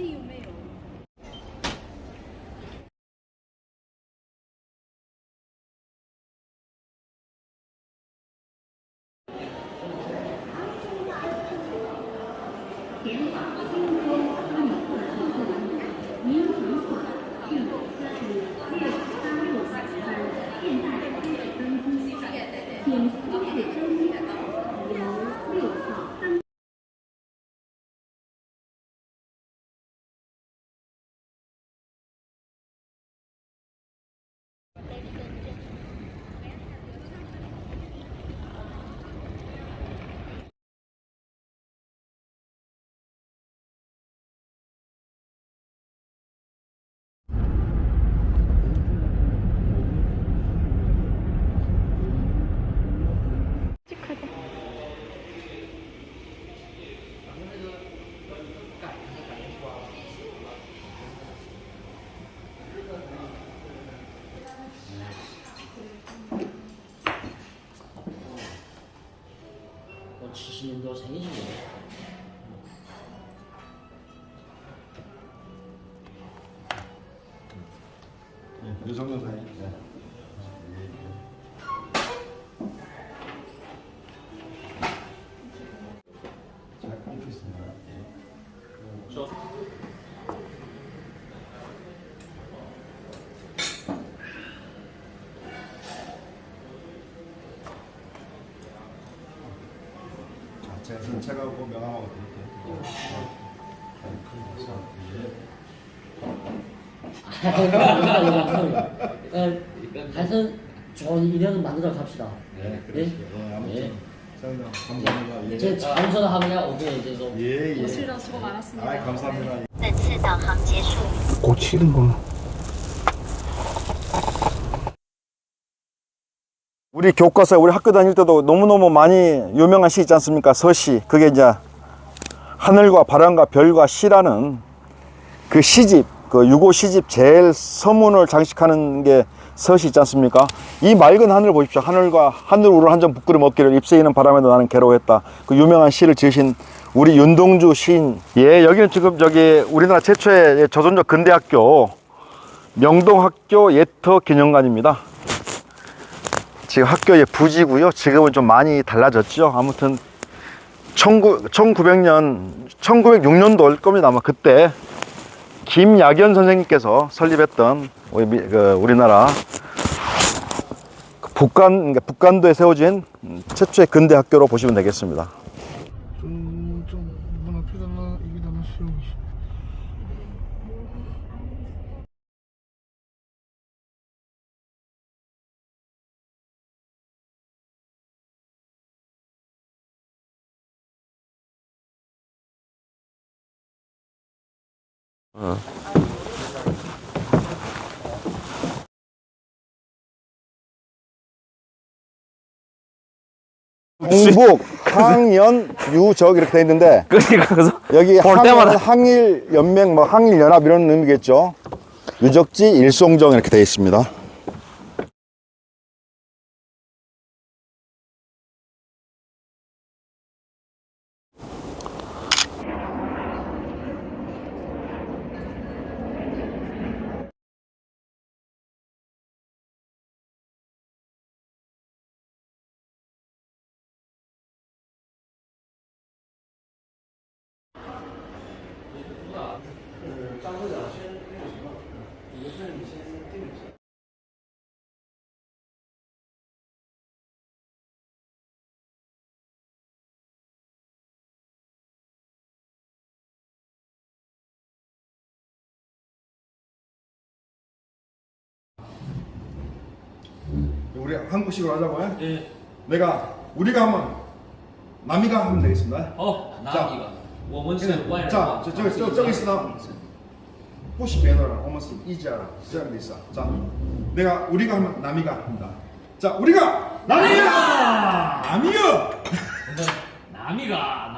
气有没有？电话：零五三零四零五五零五 예수님도 생일이에요. 이 정도 되니 잘 끊겠습니다. 예. 제가 선착하고 명함하고 드릴게요. 하여튼 좋은 인연을 만들어 갑시다. 네, 네? 그러시죠. 네, 아무튼 네. 사장님 감사합니다. 예. 제 장소를 하면 오게 이제 좀 예, 예. 오시느라 수고 많았습니다. 아, 감사합니다. 本次导航结束。 고치는구나. 우리 교과서에 우리 학교 다닐 때도 너무너무 많이 유명한 시 있지 않습니까? 서시. 그게 이제 하늘과 바람과 별과 시라는 그 시집, 그 유고 시집 제일 서문을 장식하는 게 서시 있지 않습니까? 이 맑은 하늘 보십시오. 하늘과 하늘 우를 한 점 부끄럼 없기를 잎새이는 바람에도 나는 괴로웠다. 그 유명한 시를 지으신 우리 윤동주 시인. 예, 여기는 지금 저기 우리나라 최초의 조선족 근대학교 명동학교 예터 기념관입니다. 지금 학교의 부지고요. 지금은 좀 많이 달라졌죠. 아무튼 19, 1900년, 1906년도일 겁니다. 아마 그때 김약연 선생님께서 설립했던 우리, 미- 그 우리나라 그 북간, 그러니까 북간도에 세워진 최초의 근대 학교로 보시면 되겠습니다. 동북, 항연, 유적 이렇게 돼 있는데 그러니까 그래서 여기 볼 때마다 항일 연맹, 뭐 항일 연합 이런 의미겠죠. 유적지 일송정 이렇게 되어 있습니다. 우리 한국식으로 하자고요? 예. 내가 우리가 하면 남이가 하면 되겠습니다. 哦，拿一个，我们是外人。 자, 저, 저기, 저, 저기 있어. 혹시 배너라, 오면서 이자라, 저기 있어. 자, 내가 우리가 하면 남이가 한다. 자, 우리가 남이가 남이요. 근데 남이가